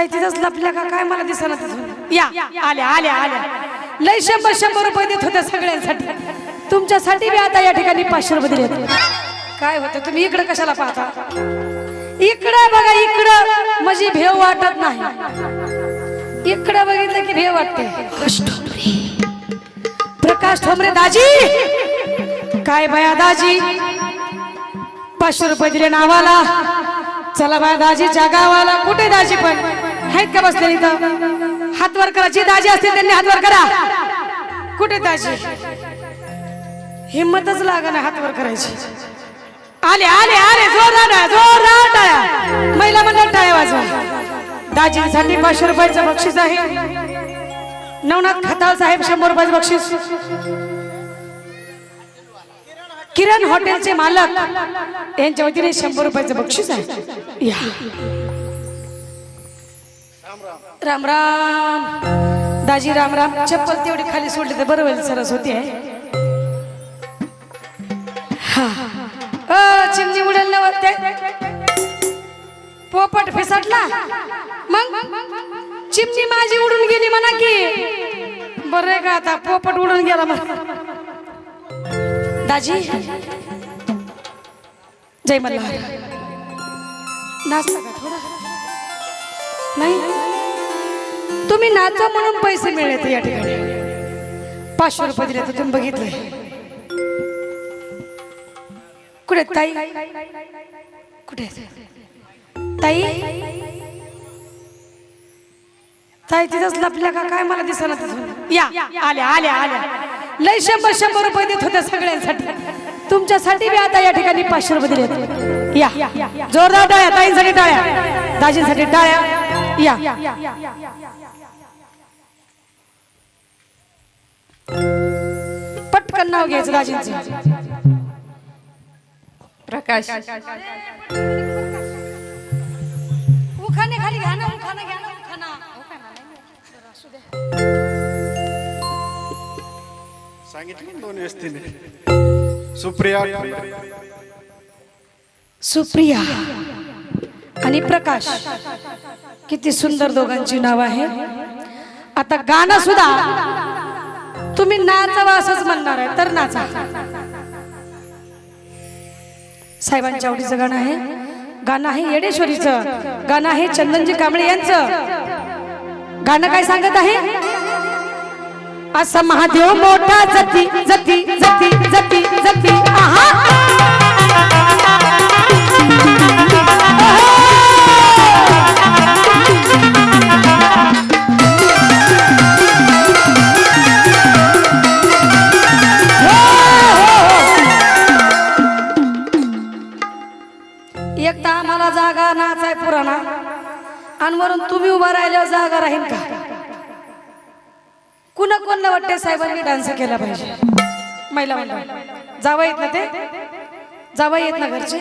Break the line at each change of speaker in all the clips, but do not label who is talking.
ताई तिथंच लपल्या का? काय मला दिसना तिथून? या आल्या आल्या आल्या लय शंभर शंभर रुपये देत होत्या सगळ्यांसाठी. तुमच्यासाठी बी आता या ठिकाणी पाचशे रुपये दिले काय होतं? तुम्ही इकडे कशाला पाहता? इकडं बघा इकडं. म्हणजे भेव वाटत नाही. इकडं बघितलं की भेव वाटते. प्रकाश ठोंबरे. प्रकाश ठोंबरे दाजी. काय बया दाजी? पाचशे रुपये दिले नावाला. चला बाय दाजीच्या गावाला. कुठे दाजी पण? आहेत का बसले इथं? हातवर करा जी दाजी असतील त्यांनी हातवर करा. कुठे दाजी? हिम्मतच लागा ना हातवर करायची. आले आले आले जोरात जोरात टाळ्या महिला मंडळ टाळ्या वाजवा. दाजींसाठी पाचशे रुपयाचं बक्षीस आहे. नवनाथ खताळ साहेब शंभर रुपयाचं बक्षीस. किरण हॉटेलचे मालक. यांच्या वतीने शंभर रुपयाचं बक्षीस आहे. या. राम राम. दाजी राम राम. चप्पल तेवढी खाली सोडली तर बरं होईल सरस होती आहे चिमणी उडेल ना वाटते पोपट फिसटला. मग? चिमणी माझी उडून गेली म्हणा की. बरं का आता? पोपट उडून गेला मग दाजी. जय मल्हार. नाचता का थोडा? नाही? तुम्ही नाचा म्हणून पैसे मिळले या ठिकाणी. पाचशे रुपये दिले तर तुम्ही बघितले. कुठे ताई? कुठे ताई? ताई तिथंच लपल्या का? काय मला दिसणार तिथून? या आल्या आल्या आल्या. लय शंभर शंभर रुपये देत होत्या सगळ्यांसाठी. तुमच्यासाठी बी आता या ठिकाणी पाचशे रुपये दिले या. जोरदार टाळ्या ताईंसाठी टाळ्या. दाजींसाठी टाळ्या. या पटकन नाव घ्यायचं दाजींचं.
प्रकाश.
उखाणे खाली घ्या ना घ्या ना उखाणा.
सांगितलं दोन सुप्रिया.
सुप्रिया. आणि प्रकाश. किती सुंदर दोघांची नाव आहे. आता गाणं सुद्धा तुम्ही नाचावा असंच म्हणणार आहे तर नाचा. साहेबांच्या आवडीचं गाणं आहे. गाणं आहे येडेश्वरीचं. गाणं आहे चंदनजी कांबळे यांचं. गाणं काय सांगत आहे? असा महादेव मोठा जती जती जती जती जती. एक तर आम्हाला जागा नाच आहे पुराणा. आणि वरून तुम्ही उभा राहिल्यावर जागा राहील का? कुणा कोणला वाटते साहेबांनी डान्स केला पाहिजे? महिला मंडळ. जावा येत ना ते? जावा येत ना घरचे?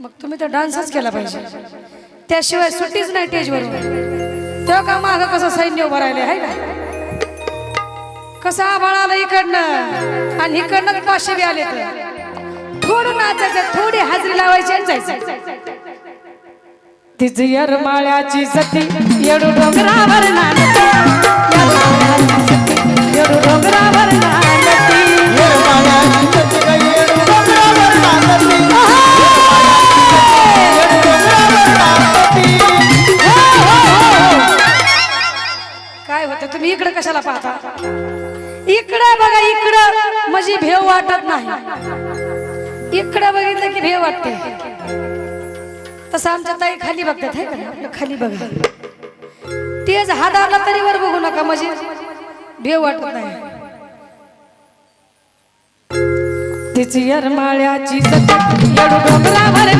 मग तुम्ही तर डान्सच केला पाहिजे. त्याशिवाय सुट्टीच नाही टेजवर तेव्हा का माग कसं सैन्य उभं राहिले आहे का? कसं आभाळ आलं इकडनं? आणि इकडनं पाचशे बी आले तर थोडं नाचायचं थोडी हाजरी लावायची तिची यरमाळ्याची सती येडू डोंगरावर नांदती. यरमाळ्याची सती येडू डोंगरावर नांदती. काय होतं तुम्ही इकडे कशाला पाहता? इकडं बघा इकडं. माझी भेव वाटत नाही. इकडं बघितलं की भेव वाटते? तसं आमच्या ताई खाली बघतात हे का आपलं खाली बघा. तेच हाताला तरी वर बघू नका म्हणजे भेव वाटत नाही. तिची यरमाळ्याची सती येडू डोंगरावर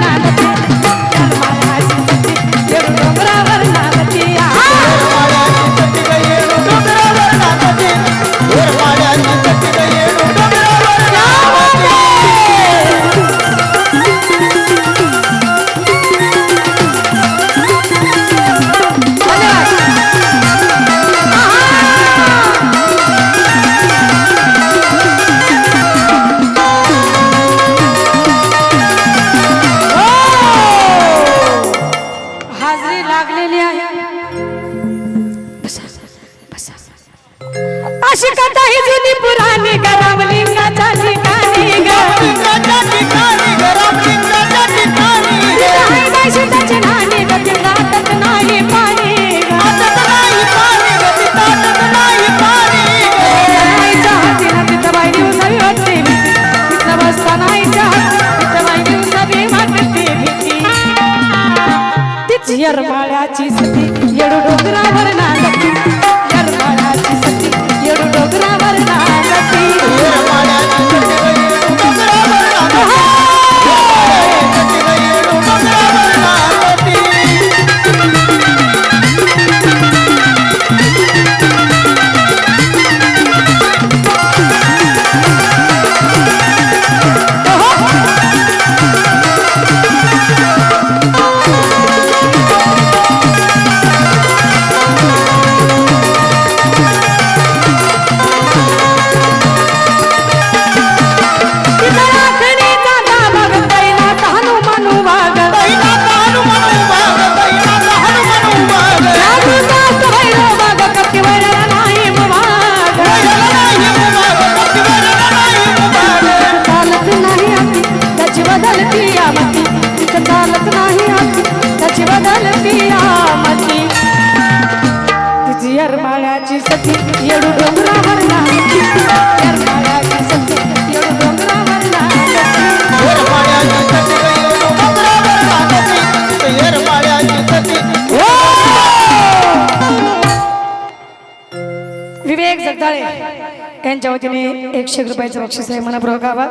यांच्या वतीने एकशे रुपयाचं बक्षीस आहे. मनपूर्वक गावा.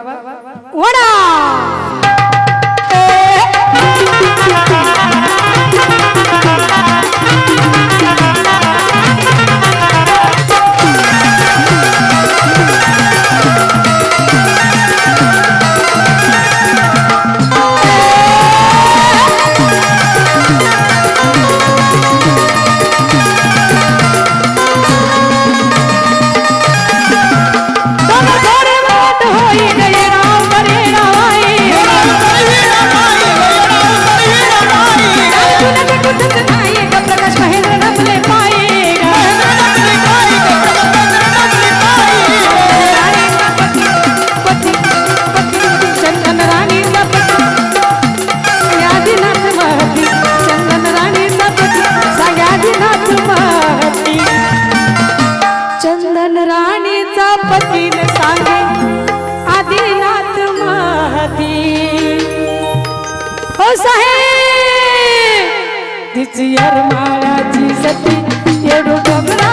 वडा! साथी हो साहेब तिची यरमाळाची सती येडू बघला